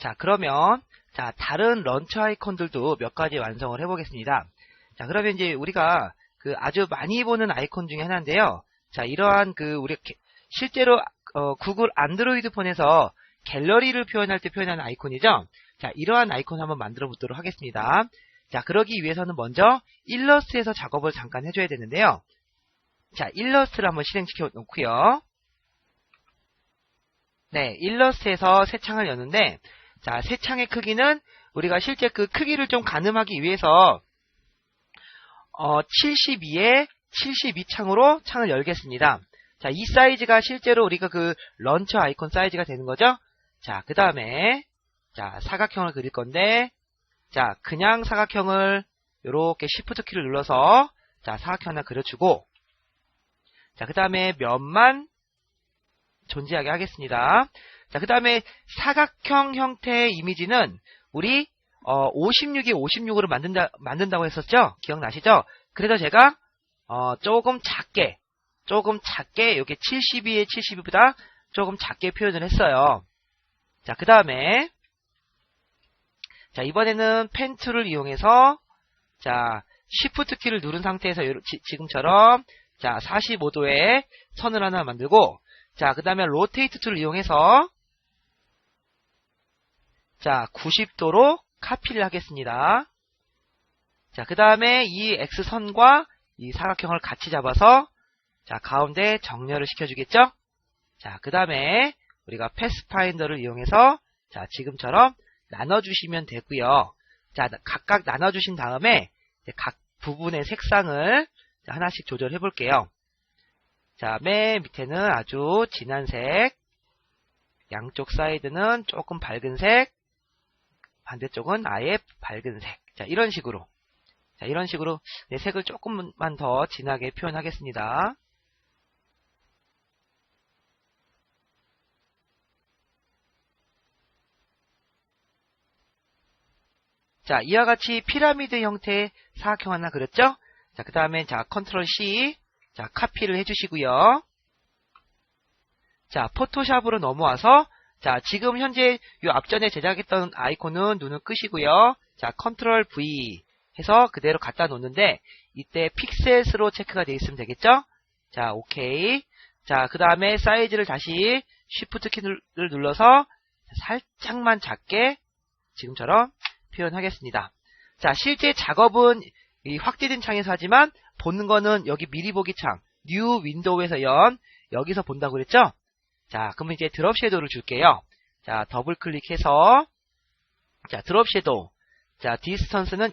자, 그러면 자, 다른 런처 아이콘들도 몇 가지 완성을 해보겠습니다. 자, 그러면 이제 우리가 그 아주 많이 보는 아이콘 중에 하나인데요. 자, 이러한 그 우리 게- 실제로 어, 구글 안드로이드 폰에서 갤러리를 표현할 때 표현하는 아이콘이죠. 자, 이러한 아이콘 한번 만들어 보도록 하겠습니다. 자, 그러기 위해서는 먼저 일러스트에서 작업을 잠깐 해줘야 되는데요. 자, 일러스트를 한번 실행시켜 놓고요. 네, 일러스트에서 새 창을 여는데, 자, 새 창의 크기는 우리가 실제 그 크기를 좀 가늠하기 위해서 어, 72에 72 창으로 창을 열겠습니다. 자, 이 사이즈가 실제로 우리가 그 런처 아이콘 사이즈가 되는 거죠. 자, 그 다음에 자, 사각형을 그릴 건데 자, 그냥 사각형을 이렇게 Shift 키를 눌러서 자, 사각형 하나 그려주고 자, 그 다음에 면만 존재하게 하겠습니다. 자, 그 다음에 사각형 형태의 이미지는 우리 어, 56에 56으로 만든다, 만든다고 했었죠? 기억나시죠? 그래서 제가 어, 조금 작게 조금 작게 여기 72에 72보다 조금 작게 표현을 했어요. 자, 그 다음에 자, 이번에는 펜 툴을 이용해서 자, Shift 키를 누른 상태에서 요러- 지, 지금처럼 자, 45도의 선을 하나 만들고 자, 그 다음에 로테이트 툴을 이용해서 자, 90도로 카피를 하겠습니다. 자, 그 다음에 이 X선과 이 사각형을 같이 잡아서 자, 가운데 정렬을 시켜주겠죠? 자, 그 다음에 우리가 패스파인더를 이용해서 자, 지금처럼 나눠주시면 되고요. 자, 각각 나눠주신 다음에 각 부분의 색상을 자, 하나씩 조절해 볼게요. 자, 맨 밑에는 아주 진한 색, 양쪽 사이드는 조금 밝은 색, 반대쪽은 아예 밝은 색. 자, 이런 식으로. 자, 이런 식으로 내 색을 조금만 더 진하게 표현하겠습니다. 자, 이와 같이 피라미드 형태의 사각형 하나 그렸죠? 자, 그 다음에 자, 컨트롤 C. 자, 카피를 해주시고요. 자, 포토샵으로 넘어와서 자, 지금 현재 이 앞전에 제작했던 아이콘은 눈을 끄시고요. 자, 컨트롤 V 해서 그대로 갖다 놓는데 이때 픽셀스로 체크가 되어 있으면 되겠죠? 자, 오케이. 자, 그 다음에 사이즈를 다시 Shift 키를 눌러서 살짝만 작게 지금처럼 표현하겠습니다. 자, 실제 작업은 이 확대된 창에서 하지만 보는 거는 여기 미리 보기 창, 뉴 윈도우에서 연 여기서 본다고 그랬죠? 자, 그러면 이제 드롭 섀도우를 줄게요. 자, 더블 클릭해서 자, 드롭 섀도우. 자, 디스턴스는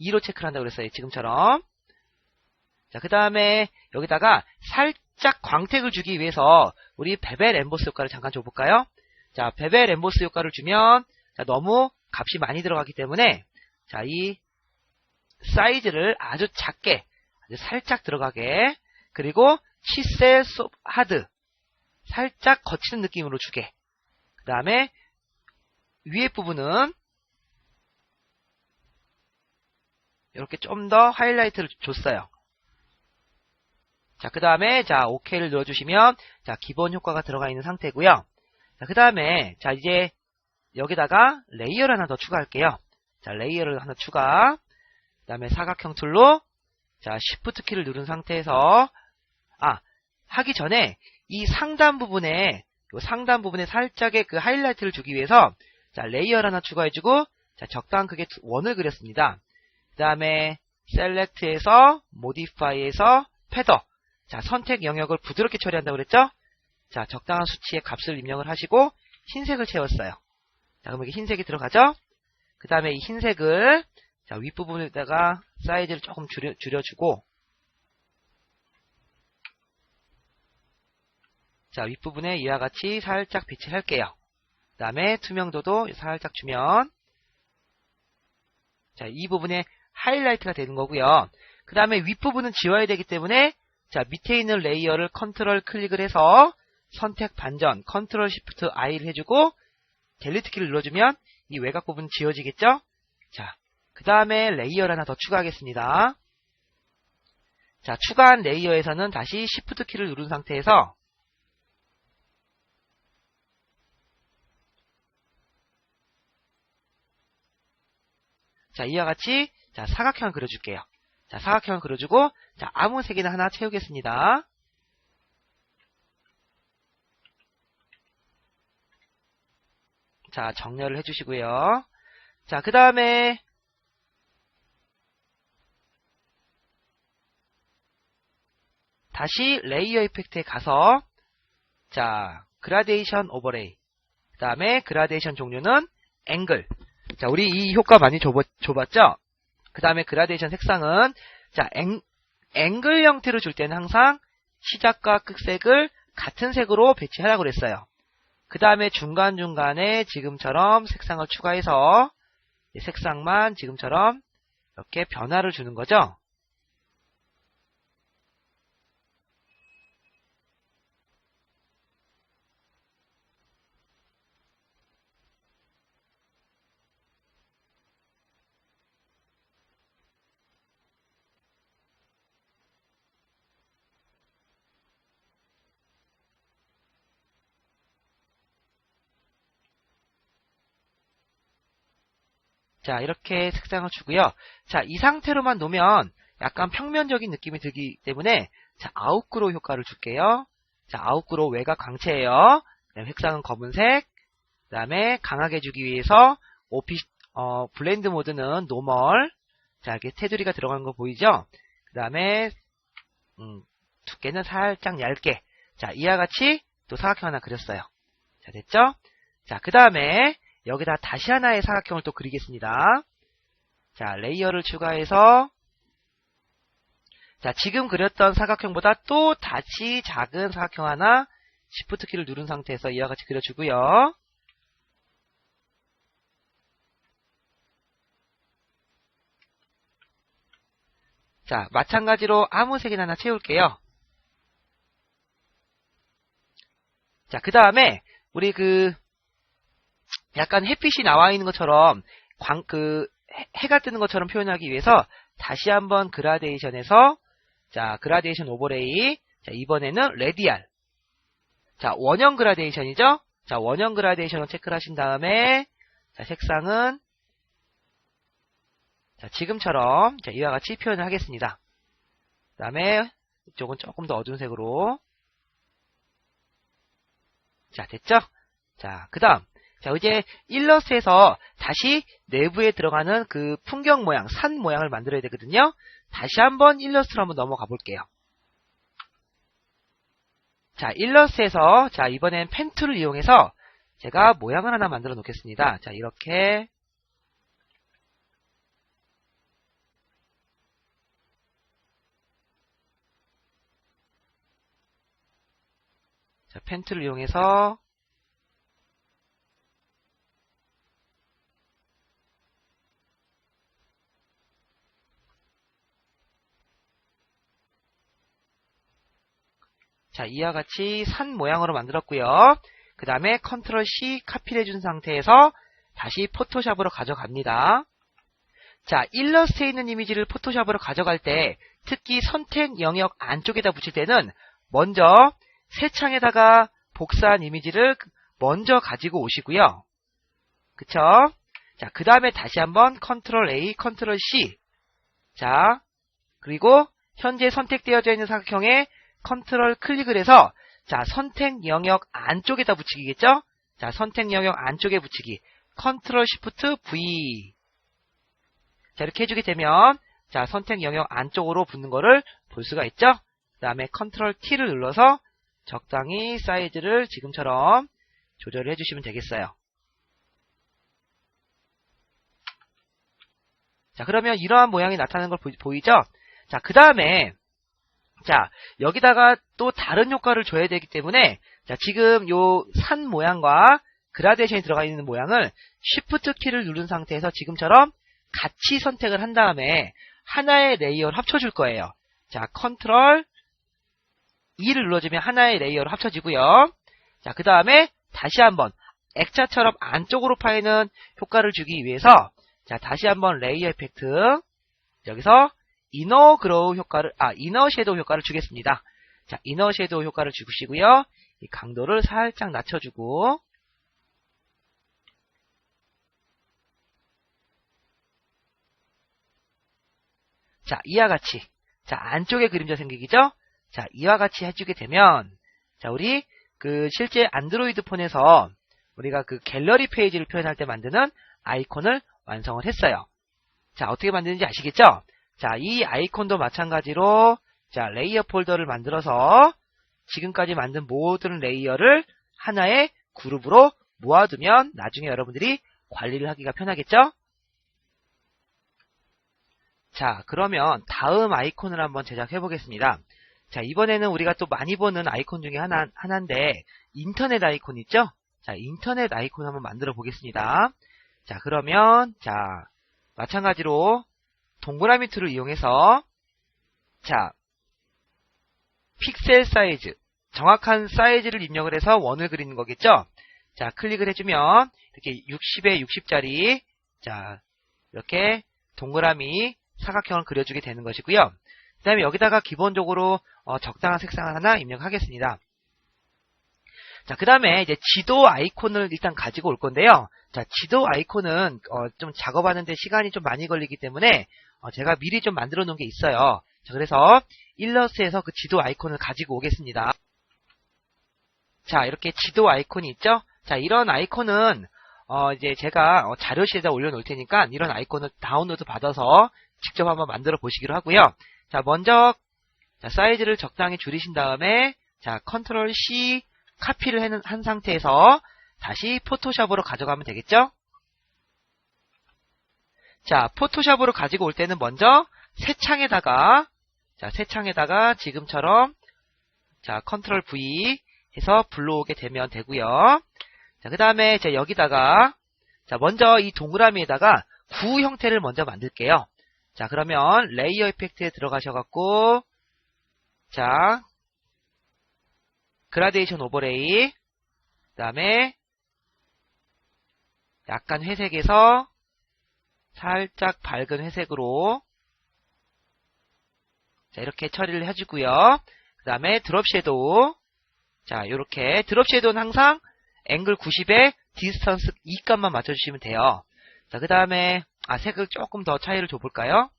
2로 체크를 한다고 그랬어요. 지금처럼. 자, 그 다음에 여기다가 살짝 광택을 주기 위해서 우리 베벨 엠보스 효과를 잠깐 줘 볼까요? 자, 베벨 엠보스 효과를 주면 자, 너무 값이 많이 들어가기 때문에 자, 이 사이즈를 아주 작게 아주 살짝 들어가게 그리고 치셀 소 하드 살짝 거치는 느낌으로 주게 그 다음에 위에 부분은 이렇게 좀 더 하이라이트를 줬어요. 자, 그 다음에, 자, OK를 눌러주시면, 자, 기본 효과가 들어가 있는 상태고요 자, 그 다음에, 자, 이제, 여기다가 레이어를 하나 더 추가할게요. 자, 레이어를 하나 추가. 그 다음에 사각형 툴로, 자, Shift 키를 누른 상태에서, 아, 하기 전에, 이 상단 부분에, 요 상단 부분에 살짝의 그 하이라이트를 주기 위해서, 자, 레이어를 하나 추가해주고, 자, 적당한 크기의 원을 그렸습니다. 그 다음에, 셀렉트에서, 모디파이에서, 패더. 자, 선택 영역을 부드럽게 처리한다고 그랬죠? 자, 적당한 수치의 값을 입력을 하시고, 흰색을 채웠어요. 자, 그럼 여기 흰색이 들어가죠? 그 다음에 이 흰색을, 자, 윗부분에다가 사이즈를 조금 줄여, 줄여주고, 자, 윗부분에 이와 같이 살짝 빛을 할게요. 그 다음에 투명도도 살짝 주면, 자, 이 부분에 하이라이트가 되는 거고요. 그 다음에 윗부분은 지워야 되기 때문에 자 밑에 있는 레이어를 컨트롤 클릭을 해서 선택 반전 컨트롤 시프트 I를 해주고 델리트 키를 눌러주면 이 외곽 부분 지워지겠죠? 자, 그 다음에 레이어를 하나 더 추가하겠습니다. 자, 추가한 레이어에서는 다시 시프트 키를 누른 상태에서 자, 이와 같이 자, 사각형을 그려줄게요. 자, 사각형을 그려주고 자, 아무 색이나 하나 채우겠습니다. 자, 정렬을 해주시고요. 자, 그 다음에 다시 레이어 이펙트에 가서 자, 그라데이션 오버레이 그 다음에 그라데이션 종류는 앵글 자, 우리 이 효과 많이 줘봤, 줘봤죠? 그 다음에 그라데이션 색상은 자, 앵, 앵글 형태로 줄 때는 항상 시작과 끝색을 같은 색으로 배치하라고 그랬어요. 그 다음에 중간중간에 지금처럼 색상을 추가해서 색상만 지금처럼 이렇게 변화를 주는 거죠. 자, 이렇게 색상을 주고요. 자, 이 상태로만 놓으면 약간 평면적인 느낌이 들기 때문에 자, 아웃그로 효과를 줄게요. 자, 아웃그로 외곽 광채예요. 그다음에 색상은 검은색. 그다음에 강하게 주기 위해서 오피 어, 블렌드 모드는 노멀. 자, 이렇게 테두리가 들어간 거 보이죠? 그다음에 음, 두께는 살짝 얇게. 자, 이와 같이 또 사각형 하나 그렸어요. 자, 됐죠? 자, 그다음에 여기다 다시 하나의 사각형을 또 그리겠습니다. 자, 레이어를 추가해서 자, 지금 그렸던 사각형보다 또 다시 작은 사각형 하나 Shift 키를 누른 상태에서 이와 같이 그려주고요. 자, 마찬가지로 아무 색이나 하나 채울게요. 자, 그 다음에 우리 그 약간 햇빛이 나와 있는 것처럼 광, 그 해가 뜨는 것처럼 표현하기 위해서 다시 한번 그라데이션에서 자 그라데이션 오버레이. 자 이번에는 레디알. 자 원형 그라데이션이죠? 자 원형 그라데이션을 체크를 하신 다음에 자 색상은 자 지금처럼 자 이와 같이 표현을 하겠습니다. 그 다음에 이쪽은 조금 더 어두운 색으로. 자 됐죠? 자 그 다음 자, 이제 일러스트에서 다시 내부에 들어가는 그 풍경 모양, 산 모양을 만들어야 되거든요. 다시 한번 일러스트로 한번 넘어가 볼게요. 자, 일러스트에서 자, 이번엔 펜 툴을 이용해서 제가 모양을 하나 만들어 놓겠습니다. 자, 이렇게 자, 펜 툴을 이용해서 자, 이와 같이 산 모양으로 만들었고요. 그 다음에 컨트롤 C 카피를 해준 상태에서 다시 포토샵으로 가져갑니다. 자, 일러스트에 있는 이미지를 포토샵으로 가져갈 때 특히 선택 영역 안쪽에다 붙일 때는 먼저 새 창에다가 복사한 이미지를 먼저 가지고 오시고요. 그쵸? 자, 그 다음에 다시 한번 컨트롤 A, 컨트롤 C. 자, 그리고 현재 선택되어져 있는 사각형에 컨트롤 클릭을 해서 자 선택 영역 안쪽에다 붙이기겠죠? 자 선택 영역 안쪽에 붙이기 컨트롤 시프트 V 자 이렇게 해주게 되면 자 선택 영역 안쪽으로 붙는 거를 볼 수가 있죠? 그 다음에 컨트롤 T를 눌러서 적당히 사이즈를 지금처럼 조절을 해주시면 되겠어요. 자 그러면 이러한 모양이 나타나는 걸 보이죠? 자 그 다음에 자, 여기다가 또 다른 효과를 줘야 되기 때문에 자, 지금 요 산 모양과 그라데이션이 들어가 있는 모양을 Shift 키를 누른 상태에서 지금처럼 같이 선택을 한 다음에 하나의 레이어를 합쳐줄 거예요. 자, 컨트롤 E를 눌러주면 하나의 레이어로 합쳐지고요. 자, 그 다음에 다시 한번 액자처럼 안쪽으로 파이는 효과를 주기 위해서 자, 다시 한번 레이어 이펙트 여기서 이너 그로우 효과를 아 이너 섀도우 효과를 주겠습니다. 자, 이너 섀도우 효과를 주시고요. 이 강도를 살짝 낮춰주고 자, 이와 같이. 자, 안쪽에 그림자 생기기죠? 자, 이와 같이 해주게 되면, 자, 우리 그 실제 안드로이드 폰에서 우리가 그 갤러리 페이지를 표현할 때 만드는 아이콘을 완성을 했어요. 자, 어떻게 만드는지 아시겠죠? 자, 이 아이콘도 마찬가지로 자, 레이어 폴더를 만들어서 지금까지 만든 모든 레이어를 하나의 그룹으로 모아두면 나중에 여러분들이 관리를 하기가 편하겠죠? 자, 그러면 다음 아이콘을 한번 제작해 보겠습니다. 자, 이번에는 우리가 또 많이 보는 아이콘 중에 하나, 하나인데, 인터넷 아이콘 있죠? 자, 인터넷 아이콘 한번 만들어 보겠습니다. 자, 그러면, 자, 마찬가지로 동그라미 툴을 이용해서, 자, 픽셀 사이즈, 정확한 사이즈를 입력을 해서 원을 그리는 거겠죠? 자, 클릭을 해주면, 이렇게 60에 60짜리, 자, 이렇게 동그라미 사각형을 그려주게 되는 것이고요. 그 다음에 여기다가 기본적으로 어, 적당한 색상을 하나 입력하겠습니다. 자, 그 다음에 이제 지도 아이콘을 일단 가지고 올 건데요. 자, 지도 아이콘은 어, 좀 작업하는데 시간이 좀 많이 걸리기 때문에 어, 제가 미리 좀 만들어 놓은 게 있어요. 자, 그래서 일러스트에서 그 지도 아이콘을 가지고 오겠습니다. 자, 이렇게 지도 아이콘이 있죠? 자, 이런 아이콘은 어, 이제 제가 어, 자료실에다 올려놓을 테니까 이런 아이콘을 다운로드 받아서 직접 한번 만들어 보시기로 하고요. 자, 먼저 자, 사이즈를 적당히 줄이신 다음에 자, 컨트롤 C 카피를 한, 한 상태에서 다시 포토샵으로 가져가면 되겠죠? 자, 포토샵으로 가지고 올 때는 먼저 새 창에다가 자, 새 창에다가 지금처럼 자, 컨트롤 V 해서 불러오게 되면 되고요. 자, 그 다음에 자, 여기다가 자, 먼저 이 동그라미에다가 구 형태를 먼저 만들게요. 자, 그러면 레이어 이펙트에 들어가셔 갖고 자, 그라데이션 오버레이 그 다음에 약간 회색에서 살짝 밝은 회색으로 자 이렇게 처리를 해주고요. 그 다음에 드롭 섀도우 자 이렇게 드롭 섀도우는 항상 앵글 90에 디스턴스 2값만 맞춰주시면 돼요. 자 그 다음에 아 색을 조금 더 차이를 줘볼까요?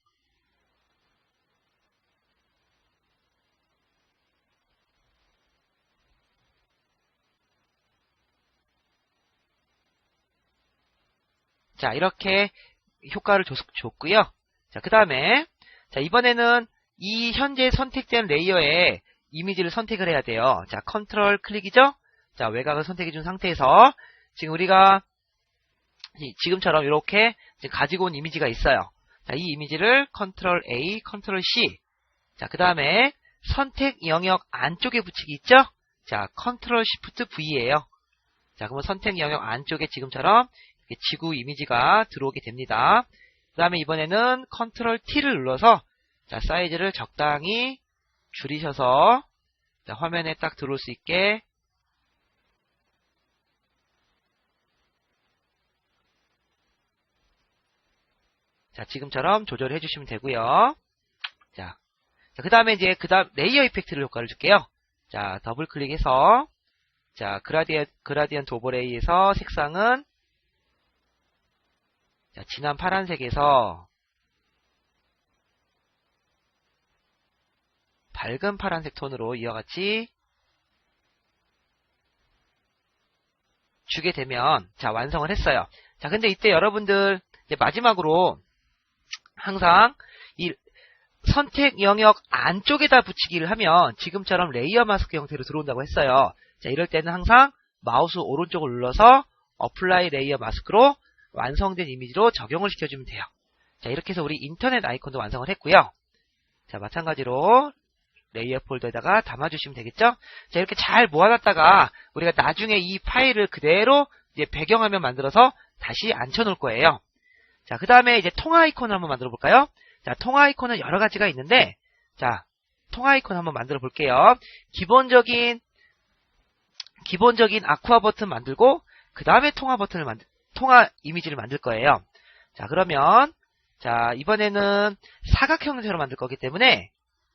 자, 이렇게 효과를 줬, 고요 자, 그 다음에, 자, 이번에는 이 현재 선택된 레이어에 이미지를 선택을 해야 돼요. 자, 컨트롤 클릭이죠? 자, 외곽을 선택해 준 상태에서 지금 우리가 지금처럼 이렇게 가지고 온 이미지가 있어요. 자, 이 이미지를 컨트롤 A, 컨트롤 C. 자, 그 다음에 선택 영역 안쪽에 붙이기 있죠? 자, 컨트롤 시프트 V예요. 자, 그러면 선택 영역 안쪽에 지금처럼 지구 이미지가 들어오게 됩니다. 그 다음에 이번에는 컨트롤 T를 눌러서 자, 사이즈를 적당히 줄이셔서 자, 화면에 딱 들어올 수 있게 자, 지금처럼 조절해 주시면 되고요. 자, 자, 그 다음에 이제 그 다음 레이어 이펙트를 효과를 줄게요. 자, 더블 클릭해서 자, 그라디언, 그라디언트 오버레이에서 색상은 자, 진한 파란색에서 밝은 파란색 톤으로 이와 같이 주게 되면 자 완성을 했어요. 자 근데 이때 여러분들 마지막으로 항상 이 선택 영역 안쪽에다 붙이기를 하면 지금처럼 레이어 마스크 형태로 들어온다고 했어요. 자 이럴 때는 항상 마우스 오른쪽을 눌러서 어플라이 레이어 마스크로 완성된 이미지로 적용을 시켜주면 돼요. 자, 이렇게 해서 우리 인터넷 아이콘도 완성을 했고요. 자, 마찬가지로 레이어 폴더에다가 담아주시면 되겠죠? 자, 이렇게 잘 모아놨다가 우리가 나중에 이 파일을 그대로 이제 배경화면 만들어서 다시 앉혀놓을 거예요. 자, 그 다음에 이제 통화 아이콘을 한번 만들어 볼까요? 자, 통화 아이콘은 여러 가지가 있는데, 자, 통화 아이콘 한번 만들어 볼게요. 기본적인, 기본적인 아쿠아 버튼 만들고, 그 다음에 통화 버튼을 만들, 통화 이미지를 만들 거예요. 자, 그러면 자, 이번에는 사각 형태로 만들 거기 때문에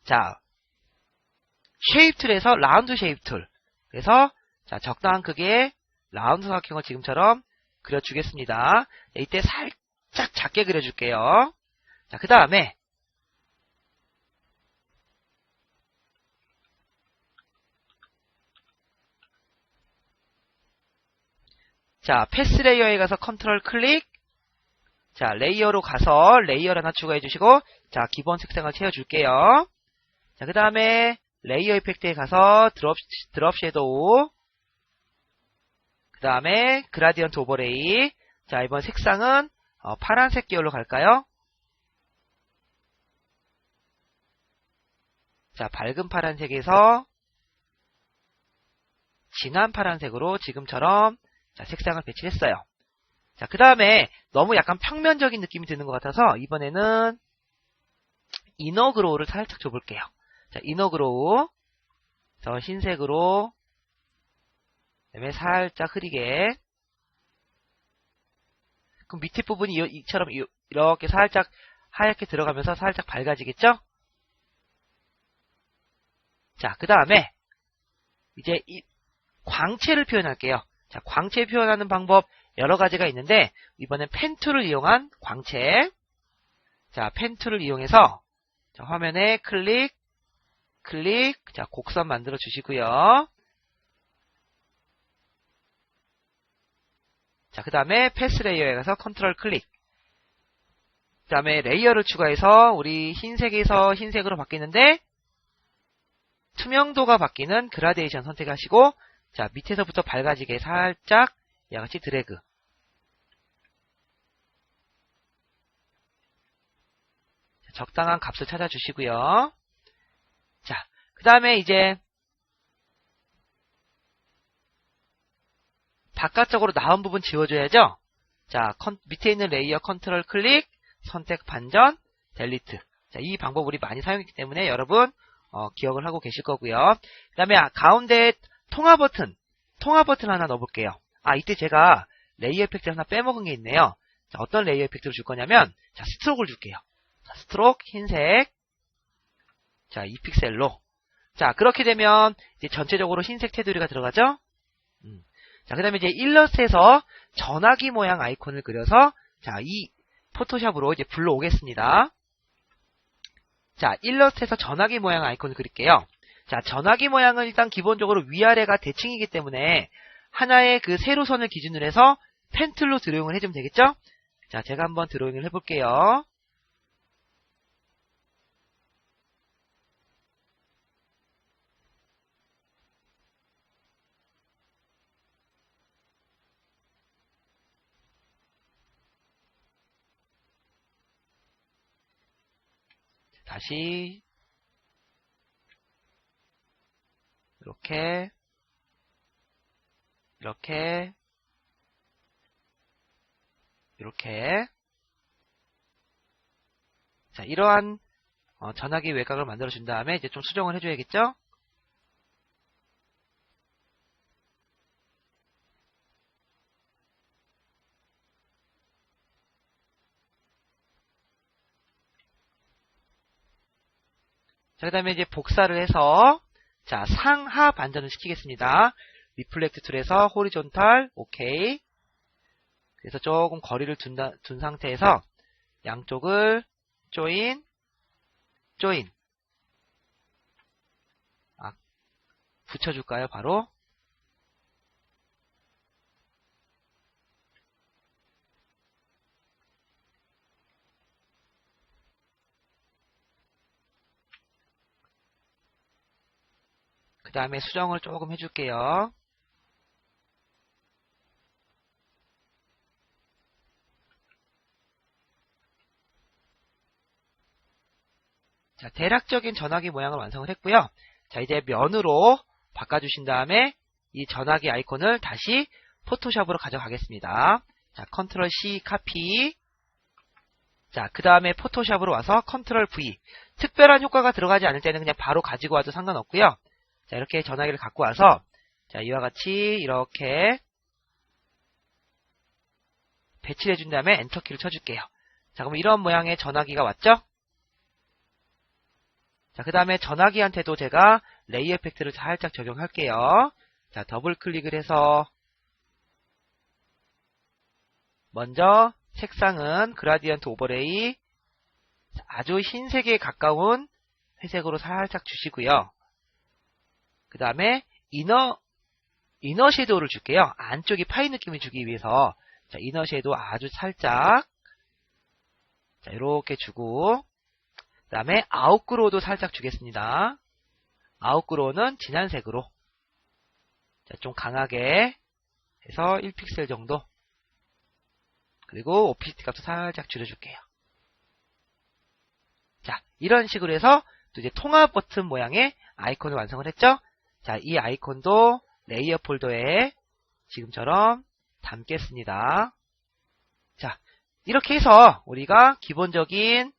자, 쉐입 툴에서 라운드 쉐입 툴. 그래서 자, 적당한 크기의 라운드 사각형을 지금처럼 그려주겠습니다. 이때 살짝 작게 그려줄게요. 자, 그 다음에 자, 패스 레이어에 가서 컨트롤 클릭. 자, 레이어로 가서 레이어 하나 추가해 주시고, 자, 기본 색상을 채워 줄게요. 자, 그 다음에 레이어 이펙트에 가서 드롭, 드롭 섀도우. 그 다음에 그라디언트 오버레이. 자, 이번 색상은 어, 파란색 계열로 갈까요? 자, 밝은 파란색에서 진한 파란색으로 지금처럼 자, 색상을 배치했어요. 자, 그 다음에 너무 약간 평면적인 느낌이 드는 것 같아서 이번에는 이너그로우를 살짝 줘볼게요. 자, 이너그로우. 저 흰색으로 그다음에 살짝 흐리게 그럼 밑에 부분이 이처럼 이렇게 살짝 하얗게 들어가면서 살짝 밝아지겠죠? 자, 그 다음에 이제 이 광채를 표현할게요. 자, 광채 표현하는 방법 여러 가지가 있는데 이번엔 펜 툴을 이용한 광채. 자, 펜 툴을 이용해서 자, 화면에 클릭, 클릭, 자, 곡선 만들어 주시고요. 자, 그 다음에 패스 레이어에 가서 컨트롤 클릭. 그 다음에 레이어를 추가해서 우리 흰색에서 흰색으로 바뀌는데 투명도가 바뀌는 그라데이션 선택하시고 자 밑에서부터 밝아지게 살짝 양같이 드래그 적당한 값을 찾아주시고요. 자, 그 다음에 이제 바깥쪽으로 나온 부분 지워줘야죠. 자, 컨, 밑에 있는 레이어 컨트롤 클릭, 선택 반전, 델리트. 자, 이 방법 우리 많이 사용했기 때문에 여러분 어, 기억을 하고 계실 거고요. 그 다음에 가운데 통화 버튼, 통화 버튼 하나 넣어볼게요. 아, 이때 제가 레이어 이펙트 하나 빼먹은 게 있네요. 자, 어떤 레이어 이펙트를 줄 거냐면, 자, 스트로크를 줄게요. 자, 스트로크, 흰색. 자, 2픽셀로. 자, 그렇게 되면, 이제 전체적으로 흰색 테두리가 들어가죠? 음. 자, 그 다음에 이제 일러스트에서 전화기 모양 아이콘을 그려서, 자, 이 포토샵으로 이제 불러오겠습니다. 자, 일러스트에서 전화기 모양 아이콘을 그릴게요. 자, 전화기 모양은 일단 기본적으로 위아래가 대칭이기 때문에 하나의 그 세로선을 기준으로 해서 펜툴로 드로잉을 해주면 되겠죠? 자, 제가 한번 드로잉을 해볼게요. 다시 이렇게 이렇게 이렇게 자 이러한 어, 전화기 외곽을 만들어 준 다음에 이제 좀 수정을 해줘야겠죠? 자, 그 다음에 이제 복사를 해서, 자, 상하 반전을 시키겠습니다. 리플렉트 툴에서 호리존탈, 오케이. 그래서 조금 거리를 둔, 둔 상태에서 양쪽을 조인, 조인. 아, 붙여줄까요, 바로? 그 다음에 수정을 조금 해줄게요. 자, 대략적인 전화기 모양을 완성을 했고요. 자, 이제 면으로 바꿔주신 다음에 이 전화기 아이콘을 다시 포토샵으로 가져가겠습니다. 자, 컨트롤 C 카피. 자, 그 다음에 포토샵으로 와서 컨트롤 V. 특별한 효과가 들어가지 않을 때는 그냥 바로 가지고 와도 상관없고요. 자, 이렇게 전화기를 갖고 와서 자, 이와 같이 이렇게 배치를 해준 다음에 엔터키를 쳐줄게요. 자, 그럼 이런 모양의 전화기가 왔죠? 자, 그 다음에 전화기한테도 제가 레이어 이펙트를 살짝 적용할게요. 자, 더블 클릭을 해서 먼저 색상은 그라디언트 오버레이 아주 흰색에 가까운 회색으로 살짝 주시고요. 그 다음에 이너 이너 섀도우를 줄게요. 안쪽이 파이 느낌을 주기 위해서 자, 이너 섀도우 아주 살짝 자, 이렇게 주고 그 다음에 아웃그로우도 살짝 주겠습니다. 아웃그로우는 진한 색으로 자, 좀 강하게 해서 1픽셀 정도 그리고 오피스티 값도 살짝 줄여줄게요. 자, 이런 식으로 해서 또 이제 통합 버튼 모양의 아이콘을 완성을 했죠? 자, 이 아이콘도 레이어 폴더에 지금처럼 담겠습니다. 자, 이렇게 해서 우리가 기본적인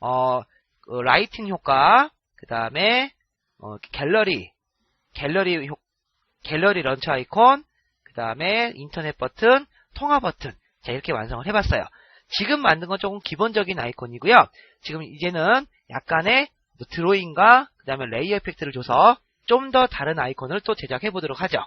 어, 그 라이팅 효과, 그 다음에 어, 갤러리, 갤러리 효, 갤러리 런처 아이콘, 그 다음에 인터넷 버튼, 통화 버튼, 자 이렇게 완성을 해봤어요. 지금 만든 건 조금 기본적인 아이콘이고요. 지금 이제는 약간의 드로잉과 그 다음에 레이 어 이펙트를 줘서 좀 더 다른 아이콘을 또 제작해 보도록 하죠.